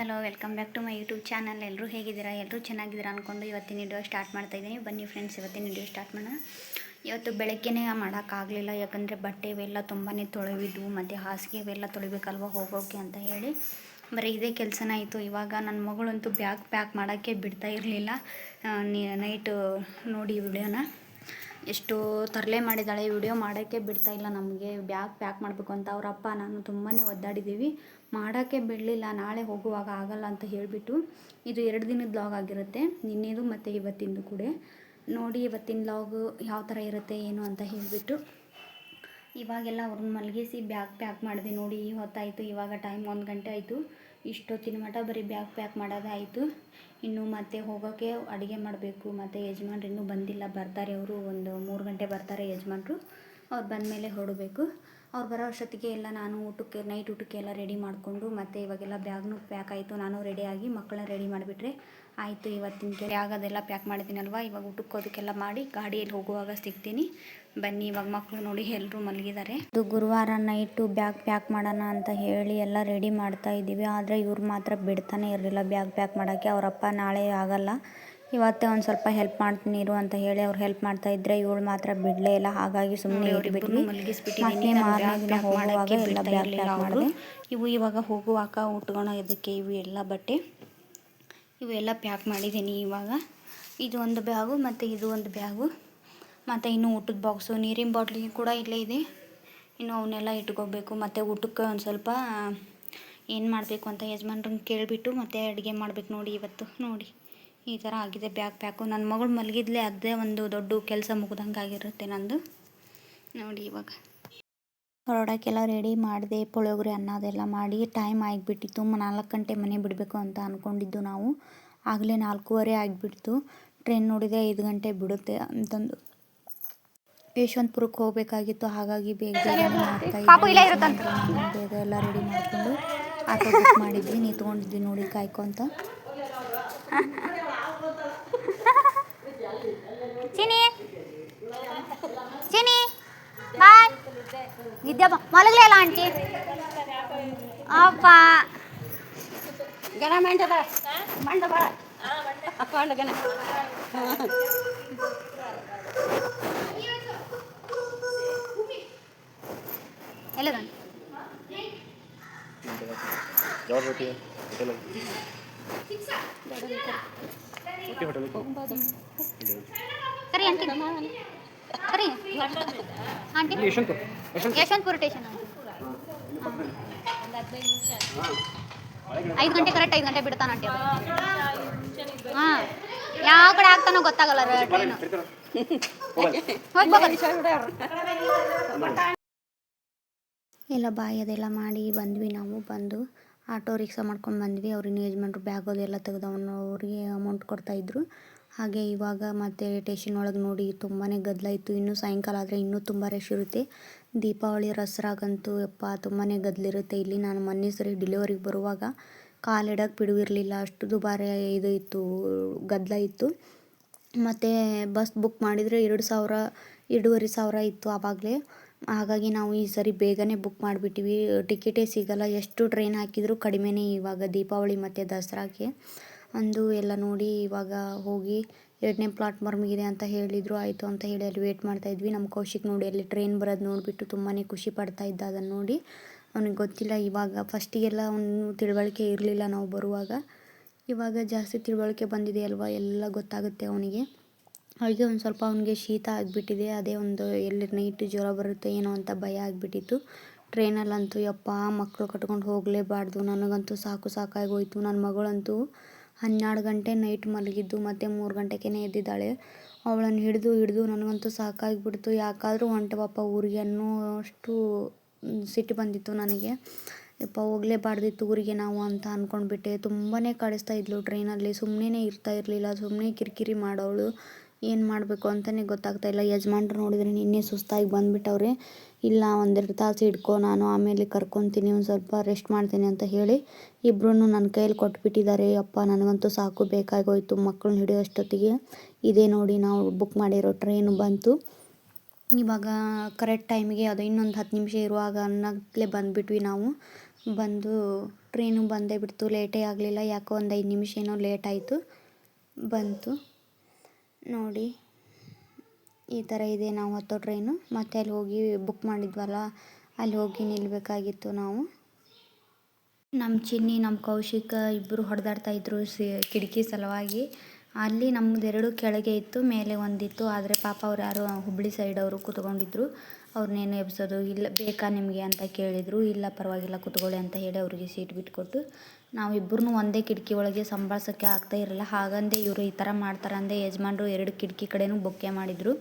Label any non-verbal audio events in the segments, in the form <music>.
Hello welcome back to my YouTube channel ಎಲ್ಲರೂ ಹೇಗಿದ್ದೀರಾ? ಎಲ್ಲರೂ ಚೆನ್ನಾಗಿದ್ದೀರಾ ಅಂದ್ಕೊಂಡು ಇವತ್ತಿನ ವಿಡಿಯೋ ಸ್ಟಾರ್ಟ್ ಮಾಡ್ತಾ ಇದ್ದೀನಿ. ಬನ್ನಿ ಫ್ರೆಂಡ್ಸ್ ಇವತ್ತಿನ ವಿಡಿಯೋ ಸ್ಟಾರ್ಟ್ ಮಾಡೋಣ. ಇವತ್ತು ಬೆಳಗ್ಗೆನೇ ಮಾಡೋಕ್ಕಾಗಲಿಲ್ಲ ಯಾಕಂದರೆ ಬಟ್ಟೆ ಇವೆಲ್ಲ ತುಂಬಾ ತೊಳೆವಿದ್ವು, ಮತ್ತು ಹಾಸಿಗೆ ಇವೆಲ್ಲ ತೊಳಿಬೇಕಲ್ವ ಹೋಗೋಕೆ ಅಂತ ಹೇಳಿ ಬರೀ ಇದೇ ಕೆಲಸನ ಆಯಿತು. ಇವಾಗ ನನ್ನ ಮಗಳಂತೂ ಬ್ಯಾಗ್ ಪ್ಯಾಕ್ ಮಾಡೋಕ್ಕೆ ಬಿಡ್ತಾ ಇರಲಿಲ್ಲ. ನೈಟು ನೋಡಿ ವಿಡಿಯೋನ. ಎಷ್ಟು ತರಲೆ ಮಾಡಿದ್ದಾಳೆ, ವಿಡಿಯೋ ಮಾಡೋಕ್ಕೆ ಬಿಡ್ತಾ ಇಲ್ಲ ನಮಗೆ. ಬ್ಯಾಗ್ ಪ್ಯಾಕ್ ಮಾಡಬೇಕು ಅಂತ ಅವರಪ್ಪ ನಾನು ತುಂಬಾ ಒದ್ದಾಡಿದ್ದೀವಿ. ಮಾಡೋಕ್ಕೆ ಬಿಡಲಿಲ್ಲ, ನಾಳೆ ಹೋಗುವಾಗ ಆಗಲ್ಲ ಅಂತ ಹೇಳಿಬಿಟ್ಟು ಇದು ಎರಡು ದಿನದ ಲಾಗ್ ಆಗಿರುತ್ತೆ. ನಿನ್ನೆದು ಮತ್ತು ಇವತ್ತಿಂದು ಕೂಡ. ನೋಡಿ ಇವತ್ತಿನ ಲಾಗು ಯಾವ ಥರ ಇರುತ್ತೆ, ಏನು ಅಂತ ಹೇಳಿಬಿಟ್ಟು. ಇವಾಗೆಲ್ಲ ಅವ್ರನ್ನ ಮಲಗಿಸಿ ಬ್ಯಾಗ್ ಪ್ಯಾಕ್ ಮಾಡಿದೆ ನೋಡಿ ಹೊತ್ತಾಯಿತು, ಇವಾಗ ಟೈಮ್ ಒಂದು ಗಂಟೆ ಆಯಿತು. ಇಷ್ಟೊತ್ತಿನ ಮಟ್ಟ ಬರೀ ಬ್ಯಾಗ್ ಪ್ಯಾಕ್ ಮಾಡೋದೇ ಆಯಿತು. ಇನ್ನು ಮತ್ತೆ ಹೋಗೋಕ್ಕೆ ಅಡುಗೆ ಮಾಡಬೇಕು. ಮತ್ತು ಯಜಮಾನ್ರು ಇನ್ನೂ ಬಂದಿಲ್ಲ. ಬರ್ತಾರೆ ಅವರು ಒಂದು ಮೂರು ಗಂಟೆ ಬರ್ತಾರೆ ಯಜಮಾನ್ರು. ಅವ್ರು ಬಂದಮೇಲೆ ಹೊರಡಬೇಕು ಅವ್ರು ಬರೋ ಅಷ್ಟೊತ್ತಿಗೆ ಎಲ್ಲ ನಾನು ಊಟಕ್ಕೆ ನೈಟ್ ಊಟಕ್ಕೆ ಎಲ್ಲ ರೆಡಿ ಮಾಡಿಕೊಂಡು ಮತ್ತು ಇವಾಗೆಲ್ಲ ಬ್ಯಾಗ್ನು ಪ್ಯಾಕ್ ಆಯಿತು. ನಾನು ರೆಡಿಯಾಗಿ ಮಕ್ಕಳನ್ನ ರೆಡಿ ಮಾಡಿಬಿಟ್ರೆ ಆಯಿತು ಇವತ್ತಿನ ಕೆ ಅದೆಲ್ಲ ಪ್ಯಾಕ್ ಮಾಡಿದ್ದೀನಲ್ವ? ಇವಾಗ ಊಟಕ್ಕೆ ಅದಕ್ಕೆಲ್ಲ ಮಾಡಿ ಗಾಡಿಯಲ್ಲಿ ಹೋಗುವಾಗ ಸಿಗ್ತೀನಿ. ಬನ್ನಿ, ಇವಾಗ ಮಕ್ಕಳು ನೋಡಿ ಎಲ್ಲರೂ ಮಲಗಿದ್ದಾರೆ. ಇದು ಗುರುವಾರ ನೈಟು ಬ್ಯಾಗ್ ಪ್ಯಾಕ್ ಮಾಡೋಣ ಅಂತ ಹೇಳಿ ಎಲ್ಲ ರೆಡಿ ಮಾಡ್ತಾ ಇದ್ದೀವಿ. ಆದರೆ ಇವ್ರು ಮಾತ್ರ ಬಿಡ್ತಾನೆ ಇರಲಿಲ್ಲ ಬ್ಯಾಗ್ ಪ್ಯಾಕ್ ಮಾಡೋಕ್ಕೆ. ಅವರಪ್ಪ ನಾಳೆ ಆಗಲ್ಲ. ಇವತ್ತೇ ಒಂದು ಸ್ವಲ್ಪ ಹೆಲ್ಪ್ ಮಾಡ್ತೀನಿ ಇರು ಅಂತ ಹೇಳಿ ಅವ್ರು ಹೆಲ್ಪ್ ಮಾಡ್ತಾ ಇದ್ರೆ ಇವಳು ಮಾತ್ರ ಬಿಡಲೇ ಇಲ್ಲ. ಹಾಗಾಗಿ ಸುಮ್ಮನೆ ಇಟ್ಬಿಟ್ವಿ. ಮತ್ತೆ ಮಾರನೇ ದಿನ ಹೋಗುವಾಗ ಎಲ್ಲ ಬ್ಯಾಗ್ ಪ್ಯಾಕ್ ಮಾಡಿದೆ. ಇವು ಇವಾಗ ಹೋಗುವಾಗ ಉಟ್ಕೊಳೋ ಇದಕ್ಕೆ ಇವು ಎಲ್ಲ ಬಟ್ಟೆ ಇವೆಲ್ಲ ಪ್ಯಾಕ್ ಮಾಡಿದ್ದೀನಿ ಇವಾಗ. ಇದು ಒಂದು ಬ್ಯಾಗು ಮತ್ತು ಇದು ಒಂದು ಬ್ಯಾಗು ಮತ್ತು ಇನ್ನು ಊಟದ ಬಾಕ್ಸು ನೀರಿನ ಬಾಟ್ಲಿ ಕೂಡ ಇಲ್ಲೇ ಇದೆ. ಇನ್ನು ಅವನ್ನೆಲ್ಲ ಇಟ್ಕೋಬೇಕು. ಮತ್ತು ಊಟಕ್ಕೆ ಒಂದು ಸ್ವಲ್ಪ ಏನು ಮಾಡಬೇಕು ಅಂತ ಯಜಮಾನ್ರನ್ನ ಕೇಳಿಬಿಟ್ಟು ಮತ್ತೆ ಅಡುಗೆ ಮಾಡ್ಬೇಕು ನೋಡಿ ಇವತ್ತು. ನೋಡಿ. ಈ ಥರ ಆಗಿದೆ ಬ್ಯಾಗ್ ಪ್ಯಾಕು ನನ್ನ ಮಗಳು ಮಲಗಿದ್ಲೇ ಅದೇ ಒಂದು ದೊಡ್ಡ ಕೆಲಸ ಮುಗ್ದಂಗೆ ಆಗಿರುತ್ತೆ ನಂದು. ನೋಡಿ ಇವಾಗ. ಹೊರಡೋಕ್ಕೆಲ್ಲ ರೆಡಿ ಮಾಡಿದೆ ಪುಳಿಯೋಗರೆ ಅನ್ನ ಅದೆಲ್ಲ ಮಾಡಿ ಟೈಮ್ ಆಗಿಬಿಟ್ಟಿತ್ತು. ನಾಲ್ಕು ಗಂಟೆ ಮನೆ ಬಿಡಬೇಕು ಅಂತ ಅಂದ್ಕೊಂಡಿದ್ದು ನಾವು. ಆಗಲೇ ನಾಲ್ಕೂವರೆ ಆಗಿಬಿಡ್ತು. ಟ್ರೈನ್ ನೋಡಿದೆ ಐದು ಗಂಟೆ ಬಿಡುತ್ತೆ ಅಂತಂದು. ಯಶವಂತಪುರಕ್ಕೆ ಹೋಗಬೇಕಾಗಿತ್ತು ಹಾಗಾಗಿ ಬೇಗ ಬೇಗ ಎಲ್ಲ ರೆಡಿ ಮಾಡಿಕೊಂಡು ಆಟೋ ಬುಕ್ ಮಾಡಿದ್ವಿ. ನಿಂತ್ಕೊಂಡಿದ್ವಿ ನೋಡಿ ಕಾಯ್ಕೊಂತ <laughs> ಚಿನಿ ಚಿನಿ ಬಾಯ್ ವಿದ್ಯಾ ಮಲಗಲೇ ಇಲ್ಲ ಆಂಟಿ ಅಪ್ಪ ಗಣ ಮಂಡದ ಮಂಡ ಬಾ ಮಂಡ ಕರಿ ಆಂಟಿ. ಕರಿ. ಆಂಟಿ. ಯಶವಂತಪುರ. ಐದು ಗಂಟೆ ಕರೆಕ್ಟ್ ಐದು ಗಂಟೆ ಬಿಡ್ತಾನ ಆಂಟಿ ಹಾಂ. ಯಾವ ಕಡೆ ಆಗ್ತಾನೋ ಗೊತ್ತಾಗಲ್ಲ ಟ್ರೈನು ಎಲ್ಲ ಬಾಯಿ ಅದೆಲ್ಲ ಮಾಡಿ ಬಂದ್ವಿ ನಾವು ಬಂದು ಆಟೋ ರಿಕ್ಷಾ ಮಾಡ್ಕೊಂಡು ಬಂದ್ವಿ. ಅವ್ರ ಯಜಮಾನ್ರು ಬ್ಯಾಗ್ ಅದೆಲ್ಲ ತೆಗೆದು ಅವನು ಅವ್ರಿಗೆ ಅಮೌಂಟ್ ಕೊಡ್ತಾಯಿದ್ರು ಹಾಗೆ ಇವಾಗ ಮತ್ತೆ ಟೇಷನ್ ಒಳಗೆ ನೋಡಿ ತುಂಬಾ ಗದ್ದಲ ಇನ್ನೂ ಸಾಯಂಕಾಲ ಆದರೆ ಇನ್ನೂ ತುಂಬ ರಶ್ ಇರುತ್ತೆ. ದೀಪಾವಳಿ ರಸರಾಗಂತೂ ಯಪ್ಪ ತುಂಬಾ ಗದ್ದಲಿರುತ್ತೆ ಇಲ್ಲಿ ನಾನು ಮೊನ್ನೆ ಸರಿ ಡಿಲಿವರಿಗೆ ಬರುವಾಗ ಕಾಲಿಡಕ್ಕೆ ಬಿಡುವಿರಲಿಲ್ಲ. ಅಷ್ಟು ದುಬಾರಿ ಇದು ಇತ್ತು ಗದ್ದಲ ಇತ್ತು ಮತ್ತು ಬಸ್ ಬುಕ್ ಮಾಡಿದರೆ ಎರಡು ಸಾವಿರ, ಎರಡೂವರೆ ಸಾವಿರ ಇತ್ತು ಆವಾಗಲೇ. ಹಾಗಾಗಿ ನಾವು ಈ ಸರಿ ಬೇಗನೆ ಬುಕ್ ಮಾಡಿಬಿಟ್ಟಿವಿ. ಟಿಕೆಟೇ ಸಿಗಲ್ಲ. ಎಷ್ಟು ಟ್ರೈನ್ ಹಾಕಿದರೂ ಕಡಿಮೆನೇ ಇವಾಗ ದೀಪಾವಳಿ ಮತ್ತು ದಸರಾಗೆ. ಅಂದು ಎಲ್ಲ ನೋಡಿ ಇವಾಗ ಹೋಗಿ ಎರಡನೇ ಪ್ಲಾಟ್ಫಾರ್ಮಿಗಿದೆ ಅಂತ ಹೇಳಿದರು. ಆಯಿತು ಅಂತ ಹೇಳಿ ಅಲ್ಲಿ ವೇಟ್ ಮಾಡ್ತಾಯಿದ್ವಿ ನಮ್ಮ ಕೌಶಿಕ್ ನೋಡಿ ಅಲ್ಲಿ ಟ್ರೈನ್ ಬರೋದು ನೋಡಿಬಿಟ್ಟು ತುಂಬಾ ಖುಷಿ ಪಡ್ತಾ ಇದ್ದ ಅದನ್ನು ನೋಡಿ. ಅವನಿಗೆ ಗೊತ್ತಿಲ್ಲ ಇವಾಗ ಫಸ್ಟಿಗೆಲ್ಲ ಅವನು ತಿಳುವಳಿಕೆ ಇರಲಿಲ್ಲ ನಾವು ಬರುವಾಗ. ಇವಾಗ ಜಾಸ್ತಿ ತಿಳುವಳಿಕೆ ಬಂದಿದೆ ಅಲ್ವಾ? ಎಲ್ಲ ಗೊತ್ತಾಗುತ್ತೆ ಅವನಿಗೆ. ಹಾಗೆ ಒಂದು ಸ್ವಲ್ಪ ಅವನಿಗೆ ಶೀತ ಆಗಿಬಿಟ್ಟಿದೆ. ಅದೇ ಒಂದು ಎಲ್ಲಿ ನೈಟ್ ಜ್ವರ ಬರುತ್ತೆ ಏನೋ ಅಂತ ಭಯ ಆಗಿಬಿಟ್ಟಿತ್ತು. ಟ್ರೈನಲ್ಲಂತೂ ಯಪ್ಪ ಮಕ್ಕಳು ಕಟ್ಕೊಂಡು ಹೋಗಲೇಬಾರ್ದು. ನನಗಂತೂ ಸಾಕು ಸಾಕಾಗಿ ಹೋಯ್ತು. ನನ್ನ ಮಗಳಂತೂ ಹನ್ನೆರಡು ಗಂಟೆ ನೈಟ್ ಮಲಗಿದ್ದು ಮತ್ತು ಮೂರು ಗಂಟೆಗೇ ಎದ್ದಿದ್ದಾಳೆ. ಅವಳನ್ನು ಹಿಡಿದು ಹಿಡಿದು ನನಗಂತೂ ಸಾಕಾಗಿಬಿಡ್ತು. ಯಾಕಾದರೂ ಹೊಂಟವಪ್ಪ ಊರಿಗೆ ಅನ್ನೋ ಅಷ್ಟು ಸಿಟ್ಟು ಬಂದಿತ್ತು ನನಗೆ. ಯಪ್ಪ, ಹೋಗಲೇಬಾರ್ದಿತ್ತು ಊರಿಗೆ ನಾವು ಅಂತ ಅಂದ್ಕೊಂಡ್ಬಿಟ್ಟೆ ತುಂಬಾ ಕಾಡಿಸ್ತಾ ಇದ್ಲು ಟ್ರೈನಲ್ಲಿ. ಸುಮ್ಮನೆ ಇರ್ತಾ ಇರಲಿಲ್ಲ. ಸುಮ್ಮನೆ ಕಿರಿಕಿರಿ ಮಾಡೋಳು. ಏನು ಮಾಡಬೇಕು ಅಂತಲೇ ಗೊತ್ತಾಗ್ತಾ ಇಲ್ಲ. ಯಜಮಾನ್ರು ನೋಡಿದರೆ ನಿನ್ನೆ ಸುಸ್ತಾಗಿ ಬಂದುಬಿಟ್ಟವ್ರೆ. ಇಲ್ಲ, ಒಂದೆರಡು ತಾಸು ಹಿಡ್ಕೊ, ನಾನು ಆಮೇಲೆ ಕರ್ಕೊತೀನಿ, ಒಂದು ಸ್ವಲ್ಪ ರೆಸ್ಟ್ ಮಾಡ್ತೀನಿ ಅಂತ ಹೇಳಿ ಇಬ್ಬರೂ ನನ್ನ ಕೈಯಲ್ಲಿ ಕೊಟ್ಬಿಟ್ಟಿದ್ದಾರೆ. ಅಪ್ಪ, ನನಗಂತೂ ಸಾಕು, ಬೇಕಾಗೋಯ್ತು. ಮಕ್ಕಳನ್ನ ಹಿಡಿಯೋ ಅಷ್ಟೊತ್ತಿಗೆ ಇದೇ ನೋಡಿ ನಾವು ಬುಕ್ ಮಾಡಿರೋ ಟ್ರೈನು ಬಂತು. ಇವಾಗ ಕರೆಕ್ಟ್ ಟೈಮಿಗೆ ಅದು ಇನ್ನೊಂದು ಹತ್ತು ನಿಮಿಷ ಇರುವಾಗ ಅನ್ನೋಕ್ಲೆ ಬಂದುಬಿಟ್ವಿ ನಾವು. ಬಂದು ಟ್ರೈನು ಬಂದೇ ಬಿಡ್ತು ಲೇಟೇ ಆಗಲಿಲ್ಲ, ಯಾಕೋ ಒಂದು ಐದು ನಿಮಿಷ ಏನೋ ಲೇಟ್ ಆಯಿತು. ಬಂತು. ನೋಡಿ. ಈ ಥರ ಇದೆ, ನಾವು ಹತ್ತೋ ಟ್ರೈನು. ಮತ್ತೆ ಅಲ್ಲಿ ಹೋಗಿ ಬುಕ್ ಮಾಡಿದ್ವಲ್ಲ, ಅಲ್ಲಿ ಹೋಗಿ ನಿಲ್ಲಬೇಕಾಗಿತ್ತು ನಾವು. ನಮ್ಮ ಚಿನ್ನಿ ನಮ್ಮ ಕೌಶಿಕ ಇಬ್ಬರು ಹೊಡೆದಾಡ್ತಾ ಇದ್ರು ಸಿ, ಕಿಟಕಿ ಸಲುವಾಗಿ. ಅಲ್ಲಿ ನಮ್ಮದು ಎರಡು ಕೆಳಗೆ ಇತ್ತು, ಮೇಲೆ ಒಂದಿತ್ತು. ಆದರೆ ಪಾಪ ಅವ್ರು ಯಾರೋ ಹುಬ್ಳಿ ಸೈಡ್ ಅವರು ಕೂತ್ಕೊಂಡಿದ್ರು. ಅವ್ರನ್ನೇನು ಎಬ್ಸೋದು, ಇಲ್ಲ ಬೇಕಾ ನಿಮಗೆ ಅಂತ ಕೇಳಿದರು. ಇಲ್ಲ ಪರವಾಗಿಲ್ಲ, ಕೂತ್ಕೊಳ್ಳಿ ಅಂತ ಹೇಳಿ ಅವರಿಗೆ ಸೀಟ್ ಬಿಟ್ಕೊಟ್ಟು ನಾವಿಬ್ಬರೂ ಒಂದೇ ಕಿಟಕಿ ಒಳಗೆ ಸಂಭಾಳ್ಸೋಕ್ಕೆ ಆಗ್ತಾ ಇರಲಿಲ್ಲ. ಹಾಗಂದೆ ಇವರು ಈ ಥರ ಮಾಡ್ತಾರಂದೆ ಯಜಮಾನ್ರು ಎರಡು ಕಿಟಕಿ ಕಡೆಯೂ ಬೊಕ್ಕೆ ಮಾಡಿದರು.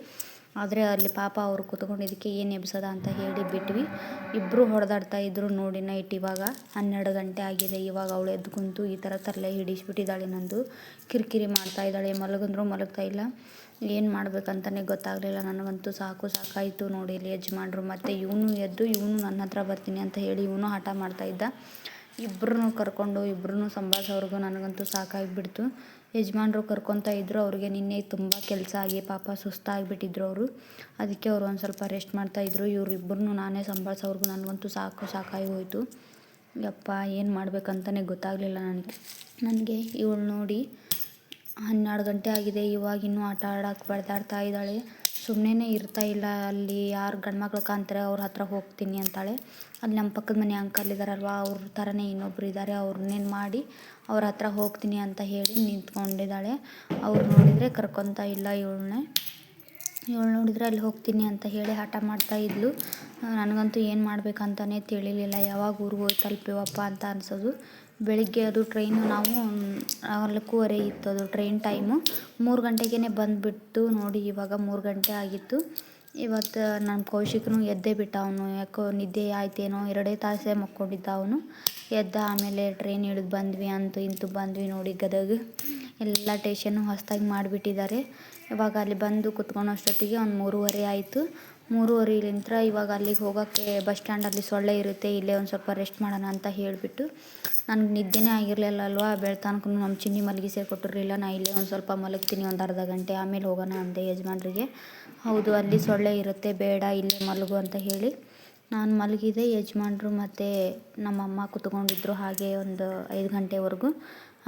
ಆದರೆ ಅಲ್ಲಿ ಪಾಪ ಅವರು ಕೂತ್ಕೊಂಡಿದ್ದಕ್ಕೆ ಏನು ಎಬ್ಸದ ಅಂತ ಹೇಳಿ ಬಿಟ್ವಿ. ಇಬ್ಬರು ಹೊಡೆದಾಡ್ತಾ ಇದ್ರು ನೋಡಿ ನೈಟ್ ಇವಾಗ. ಹನ್ನೆರಡು ಗಂಟೆ ಆಗಿದೆ. ಇವಾಗ ಅವಳು ಎದ್ದು ಕುಂತು ಈ ಥರ ತರಲೆ ಹಿಡಿಸ್ಬಿಟ್ಟಿದ್ದಾಳೆ ನಂದು. ಕಿರಿಕಿರಿ ಮಾಡ್ತಾ ಇದ್ದಾಳೆ. ಮಲಗಂದ್ರು ಮಲಗ್ತಾ ಇಲ್ಲ. ಏನು ಮಾಡ್ಬೇಕಂತಲೇ ಗೊತ್ತಾಗಲಿಲ್ಲ. ನನಗಂತೂ ಸಾಕು ಸಾಕಾಯಿತು ನೋಡಿ ಇಲ್ಲಿ ಯಜಮಾನ್ರು. ಮತ್ತು ಇವನು ಎದ್ದು ಇವನು ನನ್ನ ಹತ್ರ ಬರ್ತೀನಿ ಅಂತ ಹೇಳಿ ಇವನು ಹಠ ಮಾಡ್ತಾ ಇದ್ದ. ಇಬ್ಬರನ್ನೂ ಕರ್ಕೊಂಡು ಇಬ್ಬರನ್ನೂ ಸಂಭಾಳ್ಸೋರ್ಗು ನನಗಂತೂ ಸಾಕಾಗಿಬಿಡ್ತು. ಯಜಮಾನ್ರು ಕರ್ಕೊತಾ ಇದ್ದರು ಅವ್ರಿಗೆ ನಿನ್ನೆ ತುಂಬ ಕೆಲಸ ಆಗಿ, ಪಾಪ ಸುಸ್ತಾಗಿಬಿಟ್ಟಿದ್ರು ಅವರು. ಅದಕ್ಕೆ ಅವ್ರು ಒಂದು ಸ್ವಲ್ಪ ರೆಸ್ಟ್ ಮಾಡ್ತಾಯಿದ್ರು ಇವ್ರು ಇಬ್ಬರನ್ನೂ ನಾನೇ ಸಂಭಾಳ್ಸೋರ್ಗು ನನಗಂತೂ ಸಾಕು ಸಾಕಾಗಿ ಹೋಯಿತು. ಯಪ್ಪ, ಏನು ಮಾಡಬೇಕಂತಲೇ ಗೊತ್ತಾಗಲಿಲ್ಲ ನನಗೆ. ನನಗೆ ಇವಳು ನೋಡಿ ಹನ್ನೆರಡು ಗಂಟೆ ಆಗಿದೆ. ಇವಾಗ ಇನ್ನೂ ಆಟ ಆಡೋಕೆ ಬಡ್ದಾಡ್ತಾ ಇದ್ದಾಳೆ. ಸುಮ್ಮನೆ ಇರ್ತಾ ಇಲ್ಲ. ಅಲ್ಲಿ ಯಾರು ಗಂಡ್ಮಕ್ಳು ಕಾಣ್ತಾರೆ, ಅವ್ರ ಹತ್ರ ಹೋಗ್ತೀನಿ ಅಂತಾಳೆ. ಅಲ್ಲಿ ನಮ್ಮ ಪಕ್ಕದ ಮನೆ ಅಂಕಲ್ ಇದ್ದಾರಲ್ವ ಅವ್ರ ಥರನೇ ಇನ್ನೊಬ್ರು ಇದ್ದಾರೆ ಅವ್ರನ್ನೇನು ಮಾಡಿ ಅವ್ರ ಹತ್ರ ಹೋಗ್ತೀನಿ ಅಂತ ಹೇಳಿ ನಿಂತ್ಕೊಂಡಿದ್ದಾಳೆ. ಅವ್ರು ನೋಡಿದರೆ ಕರ್ಕೊತಾ ಇಲ್ಲ ಇವಳನ್ನೇ ಇವಳು ನೋಡಿದರೆ ಅಲ್ಲಿ ಹೋಗ್ತೀನಿ ಅಂತ ಹೇಳಿ ಹಠ ಮಾಡ್ತಾ ಇದ್ಲು. ನನಗಂತೂ ಏನು ಮಾಡ್ಬೇಕಂತಲೇ ತಿಳಿಲಿಲ್ಲ. ಯಾವಾಗ ಊರಿಗೆ ಹೋಗಿ ತಲುಪಿವಪ್ಪ ಅಂತ ಅನ್ಸೋದು. ಬೆಳಿಗ್ಗೆ ಅದು ಟ್ರೈನು ನಾವು ನಾಲ್ಕೂವರೆ ಇತ್ತು ಅದು ಟ್ರೈನ್ ಟೈಮು ಮೂರು ಗಂಟೆಗೇ ಬಂದುಬಿಟ್ಟು ನೋಡಿ ಇವಾಗ ಮೂರು ಗಂಟೆ ಆಗಿತ್ತು. ಇವತ್ತು ನಮ್ಮ ಕೌಶಿಕನು ಎದ್ದೇ ಬಿಟ್ಟ ಅವನು. ಯಾಕೋ ನಿದ್ದೆ ಆಯ್ತೇನೋ, ಎರಡೇ ತಾಸೇ ಮಕ್ಕೊಂಡಿದ್ದ ಅವನು. ಎದ್ದ ಆಮೇಲೆ ಟ್ರೈನ್ ಇಳಿದು ಬಂದ್ವಿ ಅಂತೂ ಇಂತು ಬಂದ್ವಿ ನೋಡಿ ಗದಗ. ಎಲ್ಲ ಟೇಷನ್ನು ಹೊಸದಾಗಿ ಮಾಡಿಬಿಟ್ಟಿದ್ದಾರೆ. ಇವಾಗ ಅಲ್ಲಿ ಬಂದು ಕುತ್ಕೊಳ್ಳೋ ಅಷ್ಟೊತ್ತಿಗೆ ಒಂದು ಮೂರುವರೆ ಆಯಿತು. ಮೂರುವರೆಲಿಂತ್ರ ಇವಾಗ ಅಲ್ಲಿಗೆ ಹೋಗೋಕ್ಕೆ ಬಸ್ ಸ್ಟ್ಯಾಂಡಲ್ಲಿ ಸೊಳ್ಳೆ ಇರುತ್ತೆ, ಇಲ್ಲೇ ಒಂದು ಸ್ವಲ್ಪ ರೆಸ್ಟ್ ಮಾಡೋಣ ಅಂತ ಹೇಳಿಬಿಟ್ಟು ನನಗೆ ನಿದ್ದೆನೇ ಆಗಿರಲಿಲ್ಲ ಅಲ್ವಾ ಬೆಳ್ತಾನಕ್ಕೂ ನಮ್ಮ ಚಿನ್ನಿ ಮಲಗಿಸೇ ಕೊಟ್ಟಿರಲಿಲ್ಲ ನಾ ಇಲ್ಲೇ ಒಂದು ಸ್ವಲ್ಪ ಮಲಗ್ತೀನಿ ಒಂದು ಅರ್ಧ ಗಂಟೆ, ಆಮೇಲೆ ಹೋಗೋಣ ಅಂದೆ ಯಜಮಾನ್ರಿಗೆ. ಹೌದು, ಅಲ್ಲಿ ಸೊಳ್ಳೆ ಇರುತ್ತೆ, ಬೇಡ, ಇಲ್ಲೇ ಮಲಗು ಅಂತ ಹೇಳಿ ನಾನು ಮಲಗಿದೆ, ಯಜಮಾನ್ರು ಮತ್ತು ನಮ್ಮಮ್ಮ ಕೂತ್ಕೊಂಡಿದ್ರು ಹಾಗೆ ಒಂದು ಐದು ಗಂಟೆವರೆಗೂ.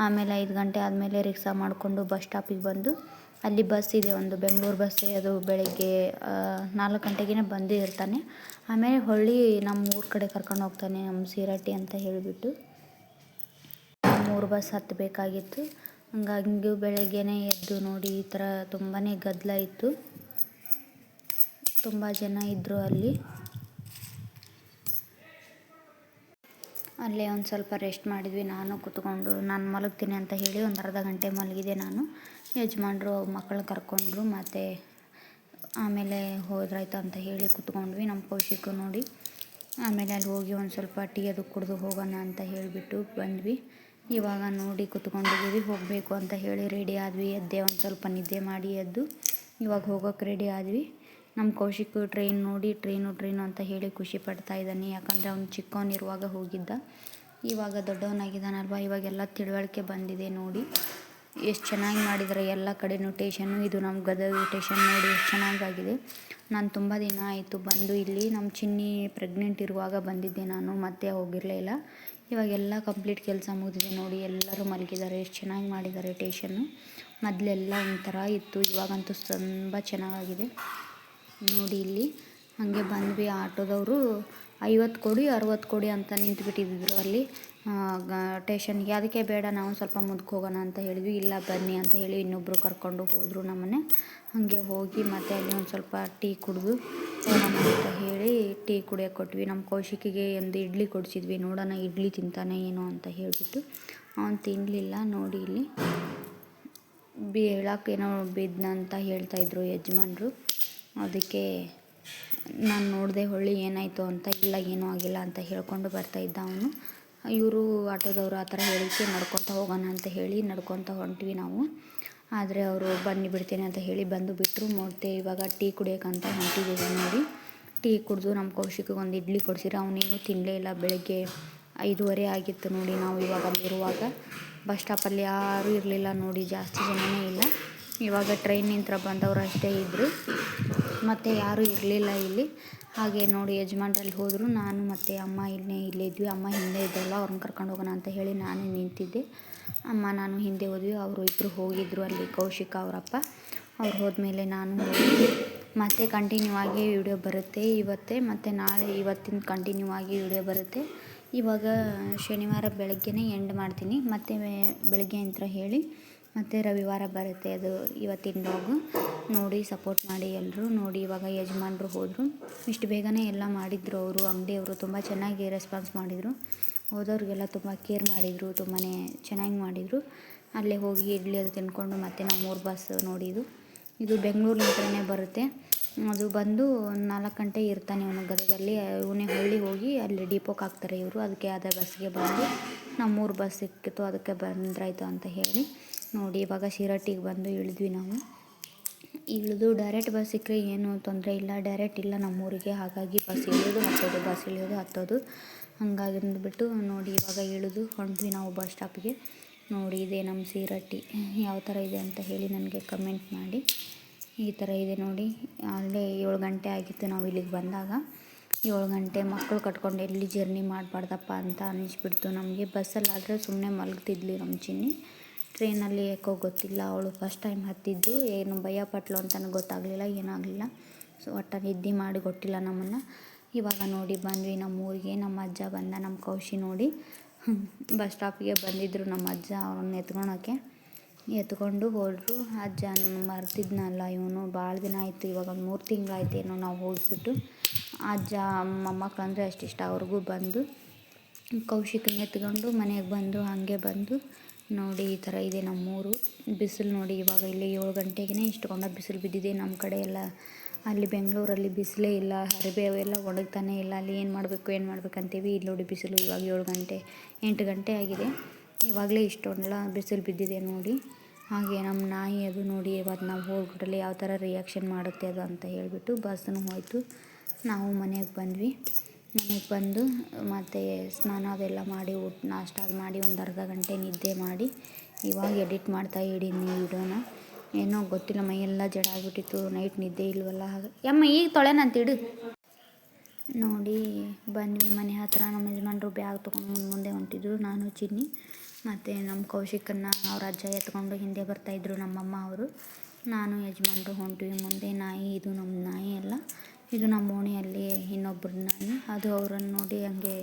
ಆಮೇಲೆ ಐದು ಗಂಟೆ ಆದಮೇಲೆ ರಿಕ್ಷಾ ಮಾಡಿಕೊಂಡು ಬಸ್ ಸ್ಟಾಪಿಗೆ ಬಂದು ಅಲ್ಲಿ ಬಸ್ ಇದೆ, ಒಂದು ಬೆಂಗಳೂರು ಬಸ್ ಅದು ಬೆಳಗ್ಗೆ ನಾಲ್ಕು ಗಂಟೆಗೇ ಬಂದೇ ಇರ್ತಾನೆ. ಆಮೇಲೆ ಹೊಳ್ಳಿ ನಮ್ಮ ಊರ ಕಡೆ ಕರ್ಕೊಂಡು ಹೋಗ್ತಾನೆ ನಮ್ಮ ಸೀರಟ್ಟಿ ಅಂತ ಹೇಳಿಬಿಟ್ಟು. ಮೂರು ಬಸ್ ಹತ್ತಬೇಕಾಗಿತ್ತು ಹಂಗಾಗಿ ಬೆಳಗ್ಗೆನೇ ಎದ್ದು ನೋಡಿ, ಈ ಥರ ತುಂಬಾ ಗದ್ದಲ ಇತ್ತು. ತುಂಬ ಜನ ಇದ್ದರು ಅಲ್ಲಿ. ಅಲ್ಲೇ ಒಂದು ಸ್ವಲ್ಪ ರೆಸ್ಟ್ ಮಾಡಿದ್ವಿ. ನಾನು ಕೂತ್ಕೊಂಡು, ನಾನು ಮಲಗ್ತೀನಿ ಅಂತ ಹೇಳಿ ಒಂದು ಅರ್ಧ ಗಂಟೆ ಮಲಗಿದೆ ನಾನು. ಯಜಮಾನ್ರು ಮಕ್ಕಳನ್ನ ಕರ್ಕೊಂಡ್ರು, ಮತ್ತು ಆಮೇಲೆ ಹೋದ್ರಾಯ್ತು ಅಂತ ಹೇಳಿ ಕುತ್ಕೊಂಡ್ವಿ ನಮ್ಮ ಕೌಶಿಕ ನೋಡಿ. ಆಮೇಲೆ ಅಲ್ಲಿ ಹೋಗಿ ಒಂದು ಸ್ವಲ್ಪ ಟೀ ಅದು ಕುಡಿದು ಹೋಗೋಣ ಅಂತ ಹೇಳಿಬಿಟ್ಟು ಬಂದ್ವಿ. ಇವಾಗ ನೋಡಿ ಕುತ್ಕೊಂಡಿದ್ದೀವಿ, ಹೋಗಬೇಕು ಅಂತ ಹೇಳಿ ರೆಡಿ ಆದ್ವಿ. ಎದ್ದೆ, ಒಂದು ಸ್ವಲ್ಪ ನಿದ್ದೆ ಮಾಡಿ ಎದ್ದು ಇವಾಗ ಹೋಗೋಕೆ ರೆಡಿ ಆದ್ವಿ. ನಮ್ಮ ಕೌಶಿಕ್ ಟ್ರೈನ್ ನೋಡಿ ಟ್ರೈನು ಟ್ರೈನು ಅಂತ ಹೇಳಿ ಖುಷಿ ಪಡ್ತಾ ಇದ್ದಾನೆ. ಯಾಕಂದರೆ ಅವ್ನು ಚಿಕ್ಕವನಿರುವಾಗ ಹೋಗಿದ್ದ. ಇವಾಗ ದೊಡ್ಡವನಾಗಿದ್ದಾನಲ್ವ, ಇವಾಗೆಲ್ಲ ತಿಳುವಳಿಕೆ ಬಂದಿದೆ ನೋಡಿ. ಎಷ್ಟು ಚೆನ್ನಾಗಿ ಮಾಡಿದ್ದಾರೆ ಎಲ್ಲ ಕಡೆಯೂ ಟೇಷನ್ನು ಇದು ನಮ್ಮ ಗದಗ ಟೇಷನ್ ನೋಡಿ ಎಷ್ಟು ಚೆನ್ನಾಗಾಗಿದೆ. ನಾನು ತುಂಬ ದಿನ ಆಯಿತು ಬಂದು ಇಲ್ಲಿ ನಮ್ಮ ಚಿನ್ನಿ ಪ್ರೆಗ್ನೆಂಟ್ ಇರುವಾಗ ಬಂದಿದ್ದೆ ನಾನು, ಮತ್ತೆ ಹೋಗಿರಲೇ ಇಲ್ಲ. ಇವಾಗೆಲ್ಲ ಕಂಪ್ಲೀಟ್ ಕೆಲಸ ಮುಗಿದಿದೆ ನೋಡಿ, ಎಲ್ಲರೂ ಮಲಗಿದ್ದಾರೆ ಎಷ್ಟು ಚೆನ್ನಾಗಿ ಮಾಡಿದ್ದಾರೆ ಟೇಷನ್ನು ಮೊದಲೆಲ್ಲ ಒಂಥರ ಇತ್ತು, ಇವಾಗಂತೂ ತುಂಬ ಚೆನ್ನಾಗಾಗಿದೆ. ನೋಡಿ ಇಲ್ಲಿ, ಹಾಗೆ ಬಂದ್ವಿ ಆಟೋದವರು. ಐವತ್ತು ಕೊಡಿ, ಅರುವತ್ತು ಕೊಡಿ ಅಂತ ನಿಂತ್ಬಿಟ್ಟಿದ್ರು ಅಲ್ಲಿ. ಟೇಷನ್ಗೆ. ಅದಕ್ಕೆ ಬೇಡ, ನಾವು ಸ್ವಲ್ಪ ಮುಂದಕ್ಕೆ ಹೋಗೋಣ ಅಂತ ಹೇಳಿದ್ವಿ. ಇಲ್ಲ, ಬನ್ನಿ ಅಂತ ಹೇಳಿ ಇನ್ನೊಬ್ಬರು ಕರ್ಕೊಂಡು ಹೋದರು ನಮ್ಮನೆ ಹಾಗೆ ಹೋಗಿ ಮತ್ತೆ ಅಲ್ಲಿ ಒಂದು ಸ್ವಲ್ಪ ಟೀ ಕುಡಿದು ಹೋಗೋಣ ಅಂತ ಹೇಳಿ ಟೀ ಕುಡಿಯೋಕೆ ಕೊಟ್ವಿ. ನಮ್ಮ ಕೌಶಿಕಿಗೆ ಒಂದು ಇಡ್ಲಿ ಕೊಡಿಸಿದ್ವಿ. ನೋಡೋಣ, ಇಡ್ಲಿ ತಿಂತಾನೆ ಏನೋ ಅಂತ ಹೇಳಿಬಿಟ್ಟು. ಅವನು ತಿನ್ನಲಿಲ್ಲ ನೋಡಿ ಇಲ್ಲಿ. ಬೀಳಕ್ಕೇನೋ ಬಿದ್ನ ಅಂತ ಹೇಳ್ತಾಯಿದ್ರು ಯಜಮಾನ್ರು. ಅದಕ್ಕೆ ನಾನು ನೋಡಿದೆ, ಹೊಳ್ಳಿ ಏನಾಯಿತು ಅಂತ? ಇಲ್ಲ, ಏನೂ ಆಗಿಲ್ಲ ಅಂತ ಹೇಳ್ಕೊಂಡು ಬರ್ತಾಯಿದ್ದ ಅವನು. ಇವರು ಆಟೋದವರು ಆ ಥರ ಹೇಳಿಕೆ ನಡ್ಕೊತ ಹೋಗೋಣ ಅಂತ ಹೇಳಿ ನಡ್ಕೊತ ಹೊಂಟ್ವಿ ನಾವು. ಆದರೆ ಅವರು ಬನ್ನಿ ಬಿಡ್ತೀನಿ ಅಂತ ಹೇಳಿ ಬಂದು ಬಿಟ್ಟರು ಮತ್ತೆ ಇವಾಗ ಟೀ ಕುಡಿಯೋಕ್ಕಂತ ಹೊಂಟಿದ್ದೀವಿ ನೋಡಿ. ಟೀ ಕುಡಿದು ನಮ್ಮ ಕೌಶಿಕಿಗೆ ಒಂದು ಇಡ್ಲಿ ಕೊಡಿಸಿದ್ರೆ ಅವನೇನು ತಿನ್ನಲೇ ಇಲ್ಲ. ಬೆಳಗ್ಗೆ ಐದೂವರೆ ಆಗಿತ್ತು ನೋಡಿ ನಾವು ಇವಾಗ ಅಲ್ಲಿರುವಾಗ ಬಸ್ ಸ್ಟಾಪಲ್ಲಿ ಯಾರೂ ಇರಲಿಲ್ಲ ನೋಡಿ. ಜಾಸ್ತಿ ಜನನೇ ಇಲ್ಲ. ಇವಾಗ ಟ್ರೈನ್ ನಿಂತ್ರ ಬಂದವರು ಅಷ್ಟೇ ಇದ್ದರು ಮತ್ತು ಯಾರೂ ಇರಲಿಲ್ಲ ಇಲ್ಲಿ. ಹಾಗೆ ನೋಡಿ ಯಜಮಾನ್ರಲ್ಲಿ ಹೋದರು. ನಾನು ಮತ್ತು ಅಮ್ಮ ಇಲ್ಲೇ ಇಲ್ಲೇ ಇದ್ವಿ. ಅಮ್ಮ ಹಿಂದೆ ಇದ್ದಲ್ಲ, ಅವ್ರನ್ನ ಕರ್ಕೊಂಡು ಹೋಗೋಣ ಅಂತ ಹೇಳಿ ನಾನು ನಿಂತಿದ್ದೆ. ಅಮ್ಮ, ನಾನು ಹಿಂದೆ ಹೋದ್ವಿ. ಅವರು ಇಬ್ಬರು ಹೋಗಿದ್ದರು ಅಲ್ಲಿ ಕೌಶಿಕ ಅವರಪ್ಪ. ಅವ್ರು ಹೋದ್ಮೇಲೆ ನಾನು ಮತ್ತೆ ಕಂಟಿನ್ಯೂ ಆಗಿ ವಿಡಿಯೋ ಬರುತ್ತೆ ಇವತ್ತೇ. ಮತ್ತು ನಾಳೆ ಇವತ್ತಿನ ಕಂಟಿನ್ಯೂ ಆಗಿ ವಿಡಿಯೋ ಬರುತ್ತೆ. ಇವಾಗ ಶನಿವಾರ ಬೆಳಗ್ಗೆನೇ ಎಂಡ್ ಮಾಡ್ತೀನಿ. ಮತ್ತು ಬೆಳಗ್ಗೆ ಅಂತ ಹೇಳಿ ಮತ್ತು ರವಿವಾರ ಬರುತ್ತೆ ಅದು ಇವತ್ತಿನ ಬ್ಲಾಗು ನೋಡಿ ಸಪೋರ್ಟ್ ಮಾಡಿ ಎಲ್ಲರೂ ನೋಡಿ, ಇವಾಗ ಯಜಮಾನರು ಹೋದರು. ಇಷ್ಟು ಬೇಗನೆ ಎಲ್ಲ ಮಾಡಿದರು ಅವರು ಅಂಗಡಿಯವರು ತುಂಬ ಚೆನ್ನಾಗಿ ರೆಸ್ಪಾನ್ಸ್ ಮಾಡಿದರು. ಹೋದವ್ರಿಗೆಲ್ಲ ತುಂಬ ಕೇರ್ ಮಾಡಿದರು ತುಂಬಾ ಚೆನ್ನಾಗಿ ಮಾಡಿದರು. ಅಲ್ಲೇ ಹೋಗಿ ಇಡ್ಲಿ ಅದು ತಿನ್ಕೊಂಡು ಮತ್ತೆ ಮೂರು ಬಸ್ ನೋಡಿದ್ದು ಇದು ಬೆಂಗಳೂರಿನ ಬರುತ್ತೆ. ಅದು ಬಂದು ನಾಲ್ಕು ಗಂಟೆ ಇರ್ತಾನೆ ಇವನು ಗದಗಲ್ಲಿ. ಇವನೇ ಹಳ್ಳಿ ಹೋಗಿ ಅಲ್ಲಿ ಡಿಪೋಗೆ ಹಾಕ್ತಾರೆ ಇವರು. ಅದಕ್ಕೆ ಆದ ಬಸ್ಸಿಗೆ ಬಂದು ನಮ್ಮೂರು ಬಸ್ ಸಿಕ್ಕಿತ್ತು ಅದಕ್ಕೆ ಬಂದ್ರಾಯ್ತು ಅಂತ ಹೇಳಿ. ನೋಡಿ, ಇವಾಗ ಶಿರಟ್ಟಿಗೆ ಬಂದು ಇಳಿದ್ವಿ ನಾವು. ಇಳಿದು ಡೈರೆಕ್ಟ್ ಬಸ್ ಸಿಕ್ಕರೆ ಏನು ತೊಂದರೆ ಇಲ್ಲ. ಡೈರೆಕ್ಟ್ ಇಲ್ಲ ನಮ್ಮೂರಿಗೆ. ಹಾಗಾಗಿ ಬಸ್ ಇಳಿಯೋದು ಹತ್ತೋದು ಬಸ್ ಇಳಿಯೋದು ಹತ್ತೋದು. ಹಂಗಾಗಿ ಅಂದ್ಬಿಟ್ಟು ನೋಡಿ, ಇವಾಗ ಇಳಿದು ಹೊಂಟ್ವಿ ನಾವು ಬಸ್ ಸ್ಟಾಪಿಗೆ ನೋಡಿ, ಇದೆ ನಮ್ಮ ಸೀರಟ್ಟಿ ಯಾವ ಥರ ಇದೆ ಅಂತ ಹೇಳಿ ನನಗೆ ಕಮೆಂಟ್ ಮಾಡಿ. ಈ ಥರ ಇದೆ ನೋಡಿ. ಅಲ್ಲೇ ಏಳು ಗಂಟೆ ಆಗಿತ್ತು ನಾವು ಇಲ್ಲಿಗೆ ಬಂದಾಗ. ಏಳು ಗಂಟೆ ಮಕ್ಕಳು ಕಟ್ಕೊಂಡು ಎಲ್ಲಿ ಜರ್ನಿ ಮಾಡಬಾರ್ದಪ್ಪ ಅಂತ ಅನ್ನಿಸ್ಬಿಡ್ತು ನಮಗೆ. ಬಸ್ಸಲ್ಲಾದರೆ ಸುಮ್ಮನೆ ಮಲಗ್ತಿದ್ಲಿ ನಮ್ಮ ಚಿನ್ನಿ. ಟ್ರೈನಲ್ಲಿ ಯಾಕೋ ಗೊತ್ತಿಲ್ಲ. ಅವಳು ಫಸ್ಟ್ ಟೈಮ್ ಹತ್ತಿದ್ದು. ಏನು ಭಯ ಪಟ್ಲು ಅಂತಲೂ ಗೊತ್ತಾಗಲಿಲ್ಲ, ಏನಾಗಲಿಲ್ಲ. ಸೊ ಒಟ್ಟು ನಿದ್ದೆ ಮಾಡಿ ಕೊಟ್ಟಿಲ್ಲ ನಮ್ಮನ್ನು. ಇವಾಗ ನೋಡಿ ಬಂದ್ವಿ ನಮ್ಮ ಊರಿಗೆ ನಮ್ಮ ಅಜ್ಜ ಬಂದ, ನಮ್ಮ ಕೌಶಿ ನೋಡಿ. ಬಸ್ ಸ್ಟಾಪಿಗೆ ಬಂದಿದ್ದರು ನಮ್ಮ ಅಜ್ಜ ಅವ್ರನ್ನ ಎತ್ಕೊಳಕ್ಕೆ. ಎತ್ಕೊಂಡು ಹೋದರು. ಅಜ್ಜ ಮರ್ತಿದ್ನಲ್ಲ ಇವನು. ಭಾಳ ದಿನ ಆಯಿತು, ಇವಾಗ ಒಂದು ಮೂರು ತಿಂಗಳಾಯ್ತು ಏನೋ ನಾವು ಹೋಗಿಬಿಟ್ಟು. ಅಜ್ಜ ಮೊಮ್ಮಕ್ಕಳು ಅಂದರೆ ಅಷ್ಟಿಷ್ಟ ಅವ್ರಿಗೂ ಬಂದು ಕೌಶಿಕನ ಎತ್ಕೊಂಡು ಮನೆಗೆ ಬಂದು, ಹಾಗೆ ಬಂದು ನೋಡಿ, ಈ ಥರ ಇದೆ ನಮ್ಮೂರು ಬಿಸಿಲು ನೋಡಿ, ಇವಾಗ ಇಲ್ಲಿ ಏಳು ಗಂಟೆಗೆ ಇಷ್ಟುಕೊಂಡ ಬಿಸಿಲು ಬಿದ್ದಿದೆ. ನಮ್ಮ ಕಡೆ ಎಲ್ಲ ಅಲ್ಲಿ ಬೆಂಗಳೂರಲ್ಲಿ ಬಿಸಿಲೇ ಇಲ್ಲ, ಅರಿಬೆ ಅವೆಲ್ಲ ಒಣಗ್ತಾನೆ ಇಲ್ಲ. ಅಲ್ಲಿ ಏನು ಮಾಡಬೇಕು, ಏನು ಮಾಡ್ಬೇಕಂತೀವಿ ಇಲ್ಲಿ ನೋಡಿ ಬಿಸಿಲು ಇವಾಗ ಏಳು ಗಂಟೆ, ಎಂಟು ಗಂಟೆ ಆಗಿದೆ. ಇವಾಗಲೇ ಇಷ್ಟೊಂದೆಲ್ಲ ಬಿಸಿಲು ಬಿದ್ದಿದೆ ನೋಡಿ. ಹಾಗೆ ನಮ್ಮ ನಾಯಿ ಅದು ನೋಡಿ, ಇವತ್ತು ನಾವು ಹೋಗ್ಬಿಟ್ಟಲ್ಲಿ ಯಾವ ಥರ ರಿಯಾಕ್ಷನ್ ಮಾಡುತ್ತೆ ಅದು ಅಂತ ಹೇಳಿಬಿಟ್ಟು ಬಸ್ನೂ ಹೋಯಿತು. ನಾವು ಮನೆಗೆ ಬಂದ್ವಿ. ಮನೆಗೆ ಬಂದು, ಮತ್ತು ಸ್ನಾನ ಅದೆಲ್ಲ ಮಾಡಿ ಊಟ ನಾಷ್ಟ ಮಾಡಿ ಒಂದು ಅರ್ಧ ಗಂಟೆ ನಿದ್ದೆ ಮಾಡಿ ಇವಾಗ ಎಡಿಟ್ ಮಾಡ್ತಾ ಇಡೀನಿ ವಿಡಿಯೋನ. ಏನೋ ಗೊತ್ತಿಲ್ಲ ಮೈಯೆಲ್ಲ ಜಡ ಆಗಿಬಿಟ್ಟಿತ್ತು, ನೈಟ್ ನಿದ್ದೆ ಇಲ್ವಲ್ಲ ಹಾಗೆ. ಯಮ್ಮ, ಈಗ ತಿಡು. ನೋಡಿ, ಬಂದ್ವಿ ಮನೆ ಹತ್ರ, ನಮ್ಮ ಯಜಮಾನ್ರು ಬ್ಯಾಗ್ ತೊಗೊಂಡು ಮುಂದೆ ಮುಂದೆ ಹೊಂಟಿದ್ರು, ನಾನು, ಚಿನ್ನಿ, ಮತ್ತು ನಮ್ಮ ಕೌಶಿಕನ್ನ ಅವ್ರ ಅಜ್ಜ ಎತ್ಕೊಂಡು ಹಿಂದೆ ಬರ್ತಾಯಿದ್ರು ನಮ್ಮಮ್ಮ ಅವರು. ನಾನು, ಯಜಮಾನ್ರು ಹೊಂಟಿವಿ ಮುಂದೆ, ನಾಯಿ, ಇದು, ನಮ್ಮ ನಾಯಿ ಅಲ್ಲ ಇದು ನಮ್ಮ ಓಣಿಯಲ್ಲಿ ಇನ್ನೊಬ್ಬರು ನಾಯಿ ಅದು ಅವರನ್ನು ನೋಡಿ ಹಂಗೆ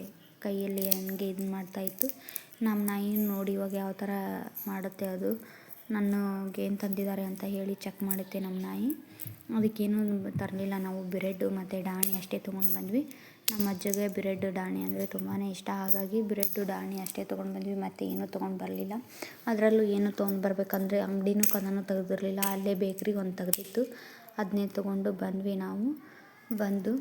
ಕೈಯಲ್ಲಿ ಹಂಗೆ ಇದು ಮಾಡ್ತಾಯಿತ್ತು ನಮ್ಮ ನಾಯಿ ನೋಡಿ ಇವಾಗ ಯಾವ ಥರ ಮಾಡುತ್ತೆ ಅದು. ನನಗೆ ಏನು ತಂದಿದ್ದಾರೆ ಅಂತ ಹೇಳಿ ಚೆಕ್ ಮಾಡುತ್ತೆ ನಮ್ಮ ನಾಯಿ. ಅದಕ್ಕೇನು ತರಲಿಲ್ಲ ನಾವು. ಬ್ರೆಡ್ಡು ಮತ್ತು ಡಾಣಿ ಅಷ್ಟೇ ತೊಗೊಂಡು ಬಂದ್ವಿ. ನಮ್ಮ ಅಜ್ಜಗೆ ಬ್ರೆಡ್ ಡಾಣಿ ಅಂದರೆ ತುಂಬಾ ಇಷ್ಟ. ಹಾಗಾಗಿ ಬ್ರೆಡ್ಡು ಡಾಣಿ ಅಷ್ಟೇ ತೊಗೊಂಡು ಬಂದ್ವಿ. ಮತ್ತು ಏನೂ ತೊಗೊಂಡು ಬರಲಿಲ್ಲ. ಅದರಲ್ಲೂ ಏನು ತೊಗೊಂಡು ಬರಬೇಕಂದ್ರೆ ಅಂಗಡಿನೂ ಕದನೂ ತೆಗೆದಿರಲಿಲ್ಲ. ಅಲ್ಲೇ ಬೇಕ್ರಿಗೆ ಒಂದು ತೆಗೆದಿತ್ತು. ಅದನ್ನೇ ತೊಗೊಂಡು ಬಂದ್ವಿ ನಾವು. ಬಂದು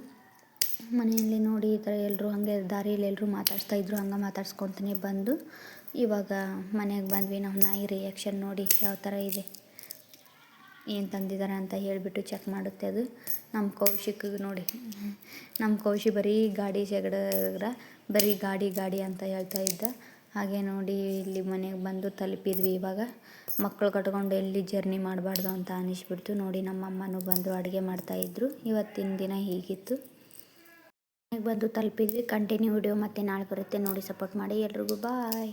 ಮನೆಯಲ್ಲಿ ನೋಡಿ ಈ ಥರ ಎಲ್ಲರೂ ಹಾಗೆ ದಾರಿಯಲ್ಲಿ ಎಲ್ಲರೂ ಮಾತಾಡ್ಸ್ತಾ ಇದ್ರು, ಹಂಗೆ ಮಾತಾಡ್ಸ್ಕೊತೀನಿ ಬಂದು. ಇವಾಗ ಮನೆಗೆ ಬಂದ್ವಿ, ನಾವು ನಾಯಿ ರಿಯಾಕ್ಷನ್ ನೋಡಿ ಯಾವ ಥರ ಇದೆ, ಏನು ತಂದಿದ್ದಾರೆ ಅಂತ ಹೇಳಿಬಿಟ್ಟು ಚೆಕ್ ಮಾಡುತ್ತೆ ಅದು. ನಮ್ಮ ಕೌಶಿಕ್ ನೋಡಿ, ನಮ್ಮ ಕೌಶಿ ಬರೀ ಗಾಡಿ ಜಗಳ ಬರೀ ಗಾಡಿ ಗಾಡಿ ಅಂತ ಹೇಳ್ತಾ ಇದ್ದ. ಹಾಗೆ ನೋಡಿ ಇಲ್ಲಿ ಮನೆಗೆ ಬಂದು ತಲುಪಿದ್ವಿ. ಇವಾಗ ಮಕ್ಕಳು ಕಟ್ಕೊಂಡು ಎಲ್ಲಿ ಜರ್ನಿ ಮಾಡಬಾರ್ದು ಅಂತ ಅನಿಸ್ಬಿಡ್ತು. ನೋಡಿ ನಮ್ಮ ಅಮ್ಮನೂ ಬಂದು ಅಡುಗೆ ಮಾಡ್ತಾಯಿದ್ರು ಇವತ್ತಿನ ದಿನ ಹೀಗಿತ್ತು. ಮನೆಗೆ ಬಂದು ತಲುಪಿದ್ವಿ. ಕಂಟಿನ್ಯೂ ವಿಡಿಯೋ ಮತ್ತೆ ನಾಳೆ ಬರುತ್ತೆ. ನೋಡಿ ಸಪೋರ್ಟ್ ಮಾಡಿ ಎಲ್ರಿಗೂ. ಬಾಯ್.